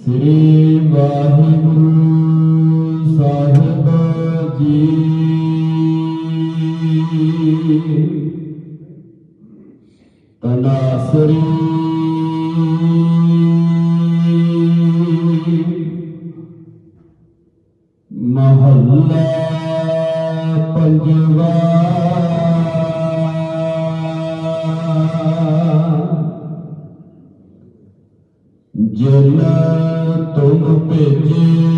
ਸ੍ਰੀ ਵਾਹਿਗੁਰੂ ਸਾਹਿਬ Yena Tongo Penye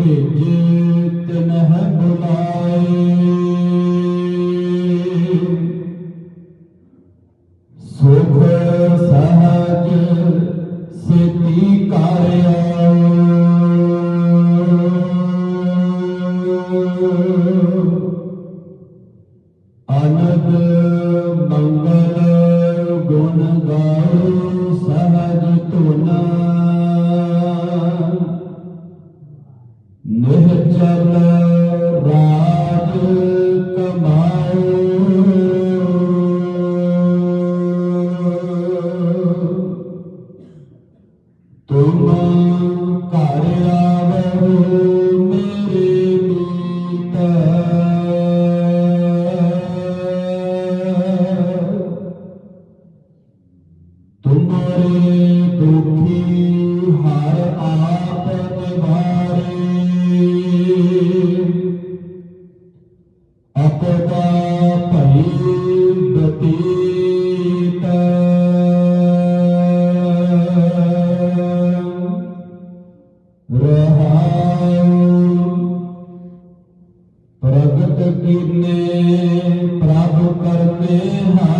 ਭੇਜੇ ਸੁਖ ਸਹਜ ਸੇਤੀ ਕਾਰਿਆ। ਅਨੰਦ ਮੰਗਲ ਗੁਣ ਗਾਓ तुम्हारे दुखी हर आ ਪ੍ਰਗਟ ਕੀਨੇ ਪ੍ਰਭ ਕਰਨੇ ਹਾਂ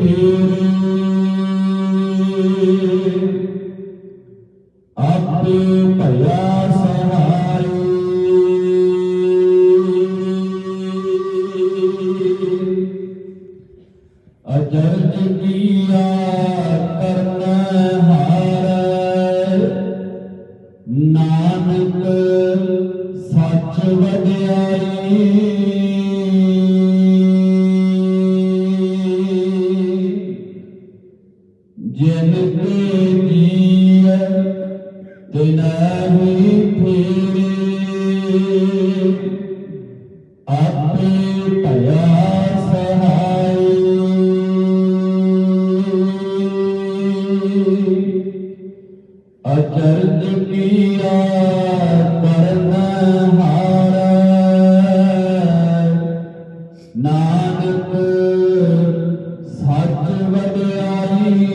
Love. ਨਾਨਕ ਸੱਚ ਵਡਿਆਈ।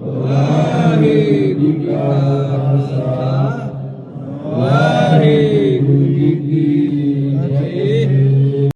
ਵਾਹਿਗੁਰੂ ਜੀ ਕਾ ਖਾਲਸਾ।